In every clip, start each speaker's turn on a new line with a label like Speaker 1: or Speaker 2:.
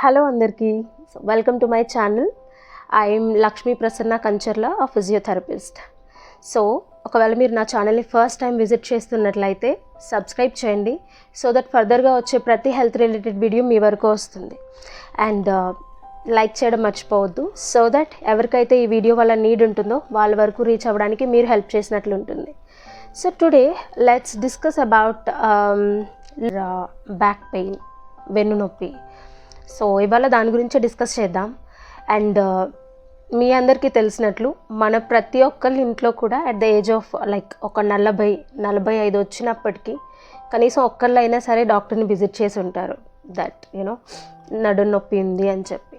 Speaker 1: Hello అందరికీ. Welcome to my channel I'm Lakshmi Prasanna Kancharla a physiotherapist so ఒకవేళ మీరు నా ఛానల్ని ఫస్ట్ టైం విజిట్ చేస్తున్నట్లయితే సబ్స్క్రైబ్ చేయండి. సో దట్ ఫర్దర్గా వచ్చే ప్రతి హెల్త్ రిలేటెడ్ వీడియో మీ వరకు వస్తుంది. అండ్ లైక్ uh, చేయడం మర్చిపోవద్దు. సో దట్ ఎవరికైతే ఈ వీడియో వల్ల నీడ్ ఉంటుందో వాళ్ళ వరకు రీచ్ అవ్వడానికి మీరు హెల్ప్ చేసినట్లు ఉంటుంది. So today let's discuss about back pain వెన్ను నొప్పి సో ఇవాళ దాని గురించి డిస్కస్ చేద్దాం. అండ్ uh, మీ అందరికీ తెలిసినట్లు మన ప్రతి ఒక్కరి ఇంట్లో కూడా at the age of like ఒక నలభై నలభై ఐదు వచ్చినప్పటికీ కనీసం ఒక్కళ్ళైనా అయినా సరే డాక్టర్ని విజిట్ చేసి ఉంటారు. దట్ యునో నడు నొప్పి ఉంది అని చెప్పి.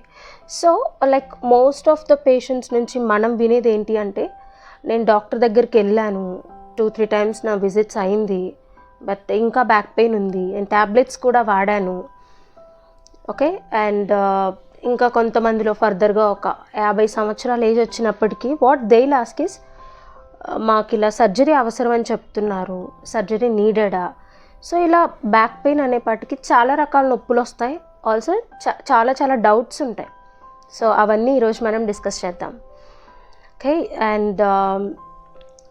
Speaker 1: So like most of the patients నుంచి మనం వినేది ఏంటి అంటే నేను డాక్టర్ దగ్గరికి వెళ్ళాను టూ త్రీ టైమ్స్ నా విజిట్స్ అయింది బట్ ఇంకా బ్యాక్ పెయిన్ ఉంది అండ్ ట్యాబ్లెట్స్ కూడా వాడాను ఓకే? అండ్ ఇంకా కొంతమందిలో ఫర్దర్గా ఒక యాభై సంవత్సరాల ఏజ్ వచ్చినప్పటికీ వాట్ దే లాస్క్ ఇస్ మాకు ఇలా సర్జరీ అవసరం అని చెప్తున్నారు. సర్జరీ నీడెడా? సో ఇలా బ్యాక్ పెయిన్ అనేపాటికి చాలా రకాల నొప్పులు వస్తాయి. ఆల్సో చాలా చాలా డౌట్స్ ఉంటాయి. సో అవన్నీ ఈరోజు మనం డిస్కస్ చేద్దాం. ఓకే? అండ్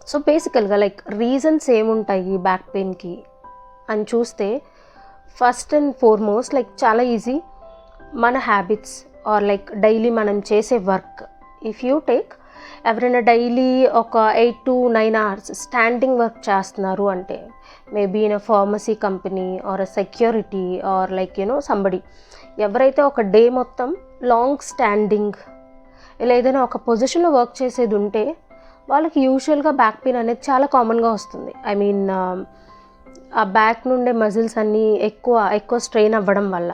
Speaker 1: సో బేసికల్గా లైక్ రీజన్స్ ఏముంటాయి బ్యాక్ పెయిన్కి? అని చూస్తే ఫస్ట్ అండ్ ఫార్మోస్ట్ లైక్ చాలా ఈజీ మన హ్యాబిట్స్ ఆర్ లైక్ డైలీ మనం చేసే వర్క్ ఇఫ్ యూ టేక్ ఎవరైనా డైలీ ఒక eight to nine hours standing work చేస్తున్నారు అంటే maybe in a pharmacy company or a security or like you know somebody ఎవరైతే ఒక డే మొత్తం లాంగ్ స్టాండింగ్ ఇలా ఏదైనా ఒక పొజిషన్లో వర్క్ చేసేది ఉంటే వాళ్ళకి యూజువల్గా బ్యాక్ పెయిన్ అనేది చాలా కామన్గా వస్తుంది. ఐ మీన్ um, ఆ బ్యాక్ నుండే మజిల్స్ అన్నీ ఎక్కువ ఎక్కువ స్ట్రెయిన్ అవ్వడం వల్ల.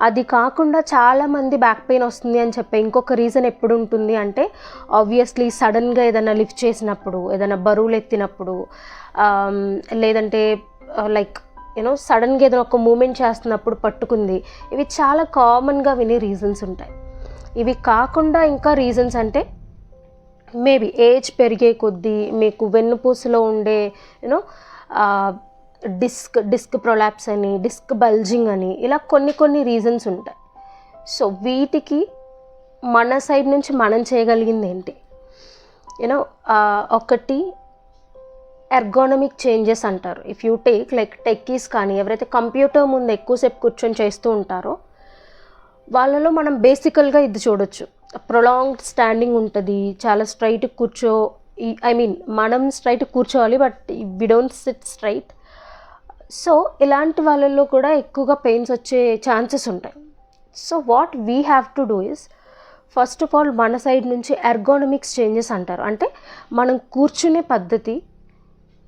Speaker 1: అది కాకుండా చాలామంది బ్యాక్ పెయిన్ వస్తుంది అని చెప్పే ఇంకొక రీజన్ ఎప్పుడు ఉంటుంది అంటే ఆబ్వియస్లీ సడన్గా ఏదైనా లిఫ్ట్ చేసినప్పుడు ఏదైనా బరువులు ఎత్తినప్పుడు లేదంటే లైక్ యూనో సడన్గా ఏదైనా ఒక మూమెంట్ చేస్తున్నప్పుడు పట్టుకుంది. ఇవి చాలా కామన్గా వినే రీజన్స్ ఉంటాయి. ఇవి కాకుండా ఇంకా రీజన్స్ అంటే మేబీ ఏజ్ పెరిగే కొద్దీ మీకు వెన్నుపూసలో ఉండే you know disc disc prolapse అని డిస్క్ బల్జింగ్ అని ఇలా కొన్ని కొన్ని రీజన్స్ ఉంటాయి. సో వీటికి మన సైడ్ నుంచి మనం చేయగలిగింది ఏంటి? యూనో ఒకటి ఎర్గోనమిక్ చేంజెస్ అంటారు. If you take like techies కానీ ఎవరైతే కంప్యూటర్ ముందు ఎక్కువసేపు కూర్చొని చేస్తూ ఉంటారో వాళ్ళలో మనం బేసికల్గా ఇది చూడొచ్చు. ప్రొలాంగ్డ్ స్టాండింగ్ ఉంటుంది చాలా స్ట్రైట్ కూర్చో ఐ మీన్ మనం స్ట్రైట్ కూర్చోవాలి but we don't sit straight so ఇలాంటి వాళ్ళల్లో కూడా ఎక్కువగా పెయిన్స్ వచ్చే ఛాన్సెస్ ఉంటాయి. So what we have to do is first of all మన సైడ్ నుంచి ఎర్గోనమిక్స్ చేంజెస్ అంటారు. అంటే మనం కూర్చునే పద్ధతి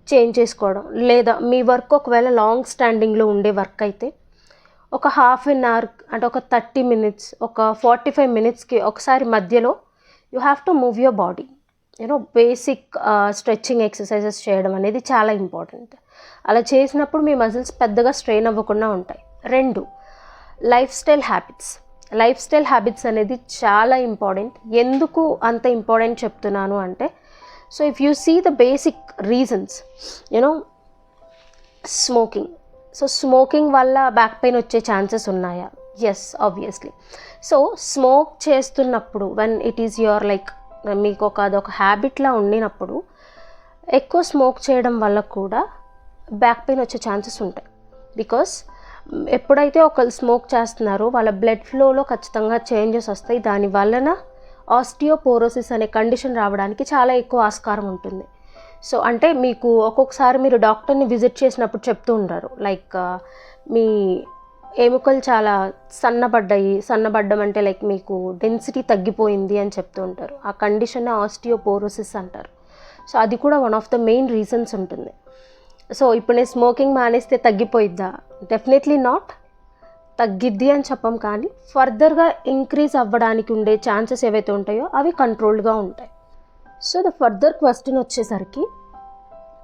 Speaker 1: చేంజ్ చేసుకోవడం. లేదా మీ వర్క్ ఒకవేళ లాంగ్ స్టాండింగ్లో ఉండే వర్క్ అయితే ఒక హాఫ్ అన్ అవర్ అంటే ఒక థర్టీ మినిట్స్ ఒక ఫార్టీ ఫైవ్ మినిట్స్కి ఒకసారి మధ్యలో you have to move your body you know basic stretching exercises చేయడం అనేది చాలా ఇంపార్టెంట్ అలా చేసినప్పుడు మీ మజిల్స్ పెద్దగా స్ట్రెయిన్ అవ్వకుండా ఉంటాయి. రెండు lifestyle habits lifestyle habits అనేది చాలా ఇంపార్టెంట్ ఎందుకు అంత ఇంపార్టెంట్ చెప్తున్నాను అంటే so if you see the basic reasons you know smoking so smoking వల్ల బ్యాక్ పెయిన్ వచ్చే ఛాన్సెస్ ఉన్నాయా? ఎస్ ఆబ్వియస్లీ సో స్మోక్ చేస్తున్నప్పుడు when it is your like మీకు ఒక అదొక హ్యాబిట్లా ఉండినప్పుడు ఎక్కువ స్మోక్ చేయడం వల్ల కూడా బ్యాక్ పెయిన్ వచ్చే ఛాన్సెస్ ఉంటాయి. బికాస్ ఎప్పుడైతే ఒకళ్ళు స్మోక్ చేస్తున్నారో వాళ్ళ బ్లడ్ ఫ్లోలో ఖచ్చితంగా చేంజెస్ వస్తాయి. దాని వలన ఆస్టియోపోరోసిస్ అనే కండిషన్ రావడానికి చాలా ఎక్కువ ఆస్కారం ఉంటుంది. సో అంటే మీకు ఒక్కొక్కసారి మీరు డాక్టర్ని విజిట్ చేసినప్పుడు చెప్తూ ఉంటారు. లైక్ మీ ఎముకలు చాలా సన్నబడ్డాయి. సన్నబడ్డం అంటే లైక్ మీకు డెన్సిటీ తగ్గిపోయింది అని చెప్తూ ఉంటారు. ఆ కండిషన్ ఆస్టియోపోరోసిస్ అంటారు. సో అది కూడా one of the main reasons ఉంటుంది. సో ఇప్పుడు నేను స్మోకింగ్ మానేస్తే తగ్గిపోయిద్దా? డెఫినెట్లీ నాట్ తగ్గిద్ది అని చెప్పం కానీ ఫర్దర్గా ఇంక్రీజ్ అవ్వడానికి ఉండే ఛాన్సెస్ ఏవైతే ఉంటాయో అవి కంట్రోల్డ్గా ఉంటాయి. సో ద ఫర్దర్ క్వశ్చన్ వచ్చేసరికి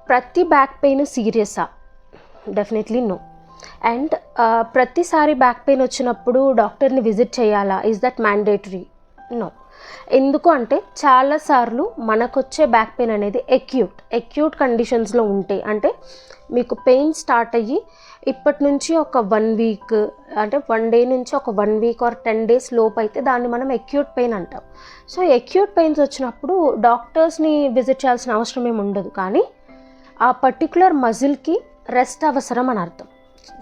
Speaker 1: ప్రతి బ్యాక్ పెయిన్ సీరియసా డెఫినెట్లీ నో అండ్ ప్రతిసారి బ్యాక్ పెయిన్ వచ్చినప్పుడు డాక్టర్ని విజిట్ చేయాలా? ఈజ్ దట్ మ్యాండేటరీ నో ఎందుకు అంటే చాలాసార్లు మనకొచ్చే బ్యాక్ పెయిన్ అనేది ఎక్యూట్ ఎక్యూట్ కండిషన్స్లో ఉంటాయి అంటే మీకు పెయిన్ స్టార్ట్ అయ్యి ఇప్పటి నుంచి ఒక వన్ వీక్ అంటే వన్ డే నుంచి ఒక one week or ten days లోపు అయితే దాన్ని మనం ఎక్యూట్ పెయిన్ అంటాం. సో ఎక్యూట్ పెయిన్స్ వచ్చినప్పుడు డాక్టర్స్ని విజిట్ చేయాల్సిన అవసరం ఏమి ఉండదు. కానీ ఆ పర్టికులర్ మజిల్కి రెస్ట్ అవసరం అని అర్థం.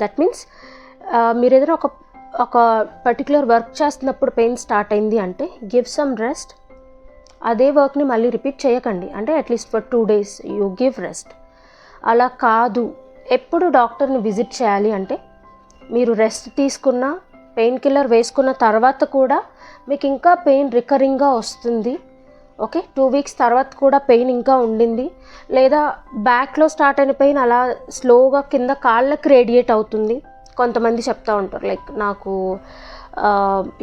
Speaker 1: దట్ మీన్స్ uh, మీరు ఏదైనా ఒక ఒక పర్టికులర్ వర్క్ చేస్తున్నప్పుడు పెయిన్ స్టార్ట్ అయింది అంటే గివ్ సమ్ రెస్ట్ అదే వర్క్ని మళ్ళీ రిపీట్ చేయకండి. అంటే at least for two days you give rest అలా కాదు. ఎప్పుడు డాక్టర్ని విజిట్ చేయాలి అంటే మీరు రెస్ట్ తీసుకున్న పెయిన్ కిల్లర్ వేసుకున్న తర్వాత కూడా మీకు ఇంకా పెయిన్ రికరింగ్గా వస్తుంది. ఓకే టూ వీక్స్ తర్వాత కూడా పెయిన్ ఇంకా ఉండింది. లేదా బ్యాక్లో స్టార్ట్ అయిన పెయిన్ అలా స్లోగా కింద కాళ్ళకి రేడియేట్ అవుతుంది. కొంతమంది చెప్తా ఉంటారు లైక్ నాకు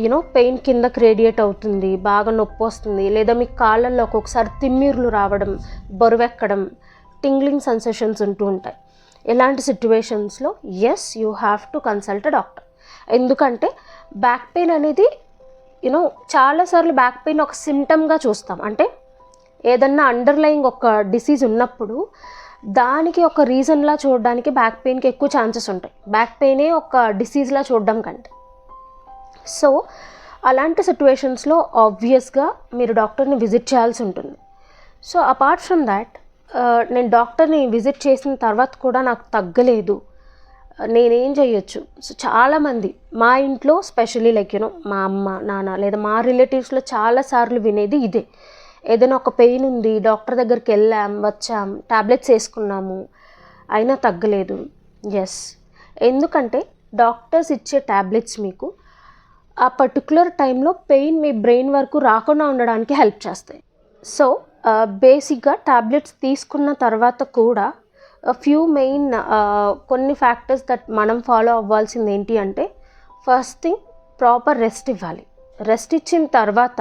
Speaker 1: యూనో పెయిన్ కిందకి రేడియేట్ అవుతుంది బాగా నొప్పి వస్తుంది. లేదా మీ కాళ్ళల్లో ఒక్కొక్కసారి తిమ్మిర్లు రావడం బరువెక్కడం టింగ్లింగ్ సెన్సేషన్స్ ఉంటూ ఉంటాయి. ఇలాంటి సిచ్యువేషన్స్లో yes you have to consult doctor ఎందుకంటే బ్యాక్ పెయిన్ అనేది యూనో చాలాసార్లు బ్యాక్ పెయిన్ ఒక సిమ్టమ్గా చూస్తాం. అంటే ఏదన్నా అండర్లయింగ్ ఒక డిసీజ్ ఉన్నప్పుడు దానికి ఒక రీజన్లా చూడడానికి బ్యాక్ పెయిన్కి ఎక్కువ ఛాన్సెస్ ఉంటాయి. బ్యాక్ పెయినే ఒక డిసీజ్లా చూడడం కంటే. సో అలాంటి సిచ్యువేషన్స్లో ఆబ్వియస్గా మీరు డాక్టర్ని విజిట్ చేయాల్సి ఉంటుంది. సో అపార్ట్ ఫ్రమ్ దాట్ నేను డాక్టర్ని విజిట్ చేసిన తర్వాత కూడా నాకు తగ్గలేదు. నేనేం చేయొచ్చు సో చాలామంది మా ఇంట్లో స్పెషలీ లైక్ యూనో మా అమ్మ నాన్న లేదా మా రిలేటివ్స్లో చాలాసార్లు వినేది ఇదే. ఏదైనా ఒక పెయిన్ ఉంది డాక్టర్ దగ్గరికి వెళ్ళాం వచ్చాం టాబ్లెట్స్ వేసుకున్నాము అయినా తగ్గలేదు. ఎస్ ఎందుకంటే డాక్టర్స్ ఇచ్చే టాబ్లెట్స్ మీకు ఆ పర్టికులర్ టైంలో పెయిన్ మీ బ్రెయిన్ వరకు రాకుండా ఉండడానికి హెల్ప్ చేస్తాయి. సో బేసిక్గా టాబ్లెట్స్ తీసుకున్న తర్వాత కూడా ఫ్యూ మెయిన్ uh, కొన్ని ఫ్యాక్టర్స్ దట్ మనం ఫాలో అవ్వాల్సింది ఏంటి అంటే ఫస్ట్ థింగ్ ప్రాపర్ రెస్ట్ ఇవ్వాలి. రెస్ట్ ఇచ్చిన తర్వాత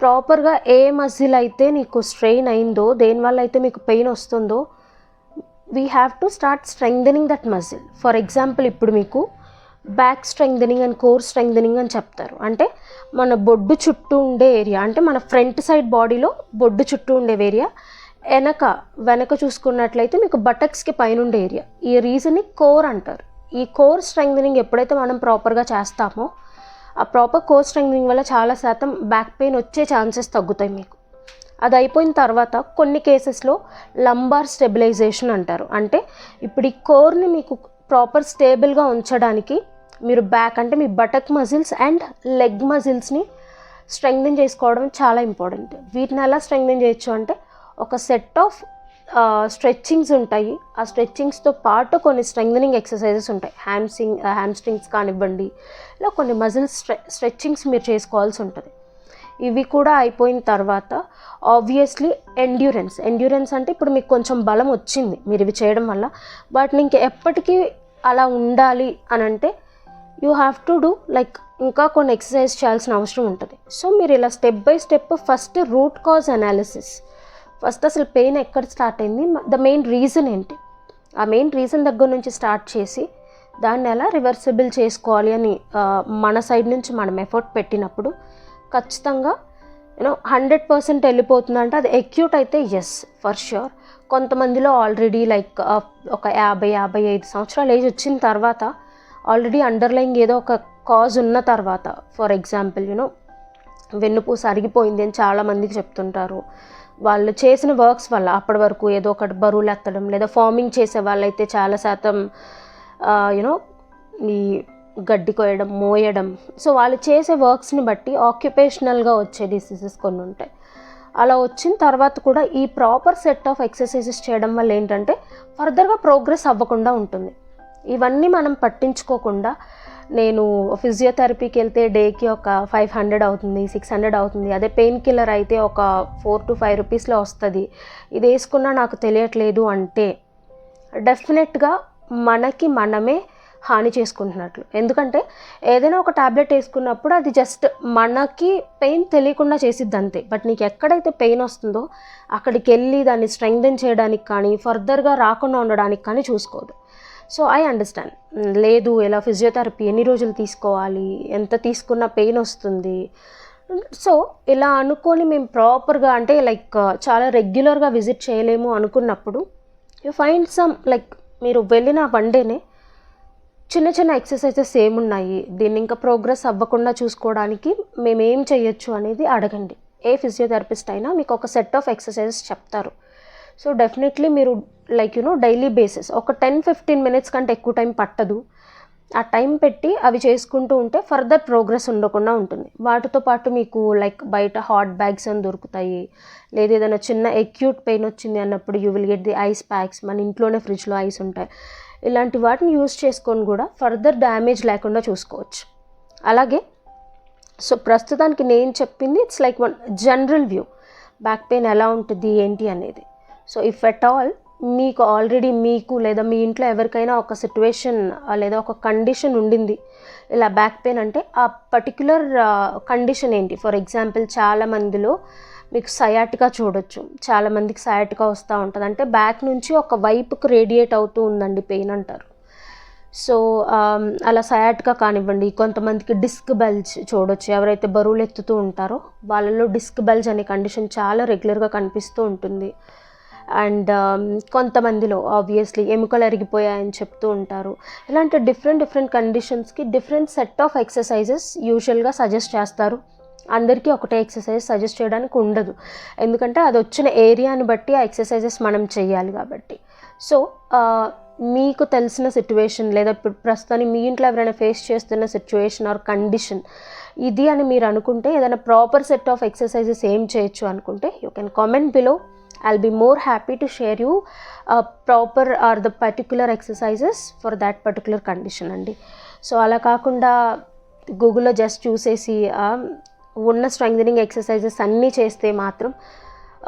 Speaker 1: ప్రాపర్గా ఏ మజిల్ అయితే నీకు స్ట్రెయిన్ అయిందో దేనివల్ల అయితే మీకు పెయిన్ వస్తుందో we have to start strengthening that muscle for example ఇప్పుడు మీకు back strengthening and core strengthening అని చెప్తారు. అంటే మన బొడ్డు చుట్టూ ఉండే ఏరియా అంటే మన ఫ్రంట్ సైడ్ బాడీలో బొడ్డు చుట్టూ ఉండే ఏరియా వెనక వెనక చూసుకున్నట్లయితే మీకు బటక్స్కి పైన ఉండే ఏరియా. ఈ రీజన్ని కోర్ అంటారు. ఈ కోర్ స్ట్రెంగ్నింగ్ ఎప్పుడైతే మనం ప్రాపర్గా చేస్తామో ఆ ప్రాపర్ కోర్ స్ట్రెంగ్నింగ్ వల్ల చాలా శాతం బ్యాక్ పెయిన్ వచ్చే ఛాన్సెస్ తగ్గుతాయి మీకు. అది అయిపోయిన తర్వాత కొన్ని కేసెస్లో లంబార్ స్టెబిలైజేషన్ అంటారు. అంటే ఇప్పుడు ఈ కోర్ని మీకు ప్రాపర్ స్టేబుల్గా ఉంచడానికి మీరు బ్యాక్ అంటే మీ బటక్ మజిల్స్ అండ్ లెగ్ మజిల్స్ని స్ట్రెంగ్దెన్ చేసుకోవడం చాలా ఇంపార్టెంట్ వీటిని ఎలా స్ట్రెంగ్దెన్ చేయొచ్చు అంటే ఒక సెట్ ఆఫ్ స్ట్రెచ్చింగ్స్ ఉంటాయి. ఆ స్ట్రెచ్చింగ్స్తో పాటు కొన్ని స్ట్రెంగ్నింగ్ ఎక్సర్సైజెస్ ఉంటాయి. హ్యామ్సింగ్ హ్యామ్స్ట్రింగ్స్ కానివ్వండి ఇలా కొన్ని మజిల్స్ స్ట్రె స్ట్రెచ్చింగ్స్ మీరు చేసుకోవాల్సి ఉంటుంది. ఇవి కూడా అయిపోయిన తర్వాత ఆబ్వియస్లీ ఎండ్యూరెన్స్ ఎండ్యూరెన్స్ అంటే ఇప్పుడు మీకు కొంచెం బలం వచ్చింది మీరు ఇవి చేయడం వల్ల. వాటిని ఇంక ఎప్పటికీ అలా ఉండాలి అని అంటే you have to do like ఇంకా కొన్ని ఎక్సర్సైజ్ చేయాల్సిన అవసరం ఉంటుంది. సో మీరు ఇలా step by step first root cause analysis first అసలు పెయిన్ ఎక్కడ స్టార్ట్ అయింది? ద మెయిన్ రీజన్ ఏంటి? ఆ మెయిన్ రీజన్ దగ్గర నుంచి స్టార్ట్ చేసి దాన్ని ఎలా రివర్సిబుల్ చేసుకోవాలి అని మన సైడ్ నుంచి మనం ఎఫర్ట్ పెట్టినప్పుడు ఖచ్చితంగా యూనో హండ్రెడ్ పర్సెంట్ వెళ్ళిపోతుందంటే అది ఎక్యూట్ అయితే ఎస్ ఫర్ ష్యూర్ కొంతమందిలో ఆల్రెడీ లైక్ ఒక యాభై యాభై ఐదు సంవత్సరాలు ఏజ్ వచ్చిన తర్వాత ఆల్రెడీ అండర్లైంగ్ ఏదో ఒక కాజ్ ఉన్న తర్వాత ఫర్ ఎగ్జాంపుల్ యూనో వెన్నుపూస అరిగిపోయింది అని చాలామందికి చెప్తుంటారు. వాళ్ళు చేసిన వర్క్స్ వల్ల అప్పటి వరకు ఏదో ఒకటి బరువులు ఎత్తడం లేదా ఫార్మింగ్ చేసే వాళ్ళైతే చాలా శాతం యూనో ఈ గడ్డి కోయడం మోయడం. సో వాళ్ళు చేసే వర్క్స్ని బట్టి ఆక్యుపేషనల్గా వచ్చే డిసీజెస్ కొన్ని ఉంటాయి. అలా వచ్చిన తర్వాత కూడా ఈ ప్రాపర్ సెట్ ఆఫ్ ఎక్సర్సైజెస్ చేయడం వల్ల ఏంటంటే ఫర్దర్గా ప్రోగ్రెస్ అవ్వకుండా ఉంటుంది. ఇవన్నీ మనం పట్టించుకోకుండా నేను ఫిజియోథెరపీకి వెళ్తే డేకి ఒక ఫైవ్ హండ్రెడ్ అవుతుంది సిక్స్ హండ్రెడ్ అవుతుంది. అదే పెయిన్ కిల్లర్ అయితే ఒక ఫోర్ టు ఫైవ్ రూపీస్లో వస్తుంది. ఇది వేసుకున్నా నాకు తెలియట్లేదు అంటే డెఫినెట్గా మనకి మనమే హాని చేసుకుంటున్నట్లు. ఎందుకంటే ఏదైనా ఒక టాబ్లెట్ వేసుకున్నప్పుడు అది జస్ట్ మనకి పెయిన్ తెలియకుండా చేసిద్ది అంతే. బట్ నీకు ఎక్కడైతే పెయిన్ వస్తుందో అక్కడికి వెళ్ళి దాన్ని స్ట్రెంగ్దెన్ చేయడానికి కానీ ఫర్దర్గా రాకుండా ఉండడానికి కానీ చూసుకోదు. సో ఐ అండర్స్టాండ్ లేదు ఎలా ఫిజియోథెరపీ ఎన్ని రోజులు తీసుకోవాలి? ఎంత తీసుకున్న పెయిన్ వస్తుంది? సో ఇలా అనుకొని మేము ప్రాపర్గా అంటే లైక్ చాలా రెగ్యులర్గా విజిట్ చేయలేము అనుకున్నప్పుడు యూ ఫైండ్ సమ్ లైక్ మీరు వెళ్ళిన వన్ డేనే చిన్న చిన్న ఎక్సర్సైజెస్ ఏమున్నాయి? దీన్ని ఇంకా ప్రోగ్రెస్ అవ్వకుండా చూసుకోవడానికి మేము ఏం చేయొచ్చు అనేది అడగండి. ఏ ఫిజియోథెరపిస్ట్ అయినా మీకు ఒక సెట్ ఆఫ్ ఎక్సర్సైజెస్ చెప్తారు. సో డెఫినెట్లీ మీరు like you know daily basis ఒక టెన్ ఫిఫ్టీన్ మినిట్స్ కంటే ఎక్కువ టైం పట్టదు. ఆ టైం పెట్టి అవి చేసుకుంటూ ఉంటే ఫర్దర్ ప్రోగ్రెస్ ఉండకుండా ఉంటుంది. వాటితో పాటు మీకు లైక్ బయట హాట్ బ్యాగ్స్ అని దొరుకుతాయి? లేదా ఏదైనా చిన్న ఎక్యూట్ పెయిన్ వచ్చింది అన్నప్పుడు you will get the ice packs మన ఇంట్లోనే ఫ్రిడ్జ్లో ఐస్ ఉంటాయి. ఇలాంటి వాటిని యూజ్ చేసుకొని కూడా ఫర్దర్ డ్యామేజ్ లేకుండా చూసుకోవచ్చు. అలాగే సో ప్రస్తుతానికి నేను చెప్పింది it's like one general view back pain ఎలా ఉంటుంది ఏంటి అనేది. సో ఇఫ్ ఎట్ ఆల్ మీకు ఆల్రెడీ మీకు లేదా మీ ఇంట్లో ఎవరికైనా ఒక సిట్యువేషన్ లేదా ఒక కండిషన్ ఉండింది. ఇలా బ్యాక్ పెయిన్ అంటే ఆ పర్టిక్యులర్ కండిషన్ ఏంటి? ఫర్ ఎగ్జాంపుల్ చాలా మందిలో మీకు సయాటికా చూడొచ్చు. చాలా మందికి సయాటికా వస్తూ ఉంటుంది. అంటే బ్యాక్ నుంచి ఒక వైపుకు రేడియేట్ అవుతూ ఉందండి పెయిన్ అంటారు. సో అలా సయాటికా కానివ్వండి కొంతమందికి డిస్క్ బెల్జ్ చూడొచ్చు. ఎవరైతే బరువులు ఎత్తుతూ ఉంటారో వాళ్ళలో డిస్క్ బెల్జ్ అనే కండిషన్ చాలా రెగ్యులర్గా కనిపిస్తూ ఉంటుంది. అండ్ um, కొంతమందిలో ఆబ్వియస్లీ ఎముకలు అరిగిపోయాయని చెప్తూ ఉంటారు. ఇలాంటి డిఫరెంట్ డిఫరెంట్ కండిషన్స్కి డిఫరెంట్ సెట్ ఆఫ్ ఎక్సర్సైజెస్ యూజువల్గా సజెస్ట్ చేస్తారు. అందరికీ ఒకటే ఎక్సర్సైజ్ సజెస్ట్ చేయడానికి ఉండదు. ఎందుకంటే అది వచ్చిన ఏరియాని బట్టి ఆ ఎక్సర్సైజెస్ మనం చేయాలి కాబట్టి. సో uh, మీకు తెలిసిన సిచ్యువేషన్ లేదా ఇప్పుడు ప్రస్తుతానికి మీ ఇంట్లో ఎవరైనా ఫేస్ చేస్తున్న సిచ్యువేషన్ ఆర్ కండిషన్ ఇది అని మీరు అనుకుంటే ఏదైనా ప్రాపర్ సెట్ ఆఫ్ ఎక్సర్సైజెస్ ఏం చేయొచ్చు అనుకుంటే you can comment below I'll be more happy to share you proper or the particular exercises for that particular condition అండి. సో అలా కాకుండా గూగుల్లో జస్ట్ చూసేసి um, ఉన్న స్ట్రెంగ్నింగ్ ఎక్సర్సైజెస్ అన్నీ చేస్తే మాత్రం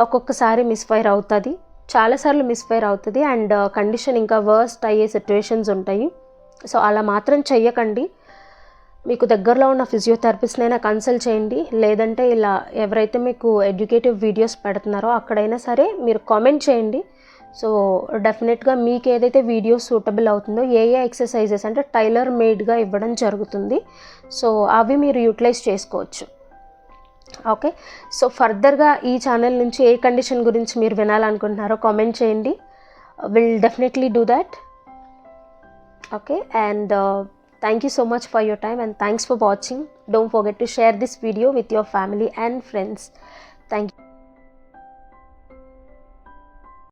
Speaker 1: ఒక్కొక్కసారి మిస్ఫైర్ అవుతుంది. చాలాసార్లు మిస్ఫైర్ అవుతుంది. అండ్ కండిషన్ uh, ఇంకా వర్స్ట్ అయ్యే సిచ్యువేషన్స్ ఉంటాయి. సో అలా మాత్రం చెయ్యకండి. మీకు దగ్గరలో ఉన్న ఫిజియోథెరపిస్ట్నైనా కన్సల్ట్ చేయండి. లేదంటే ఇలా ఎవరైతే మీకు ఎడ్యుకేటివ్ వీడియోస్ పెడుతున్నారో అక్కడైనా సరే మీరు కామెంట్ చేయండి. సో డెఫినెట్గా మీకు ఏదైతే వీడియో సూటబుల్ అవుతుందో ఏ ఏ ఎక్సర్సైజెస్ అంటే టైలర్ మేడ్గా ఇవ్వడం జరుగుతుంది. సో అవి మీరు యూటిలైజ్ చేసుకోవచ్చు. ఓకే సో ఫర్దర్గా ఈ ఛానల్ నుంచి ఏ కండిషన్ గురించి మీరు వినాలనుకుంటున్నారో కామెంట్ చేయండి. Will definitely do that okay and thank you so much for your time and thanks for watching. Don't forget to share this video with your family and friends. Thank you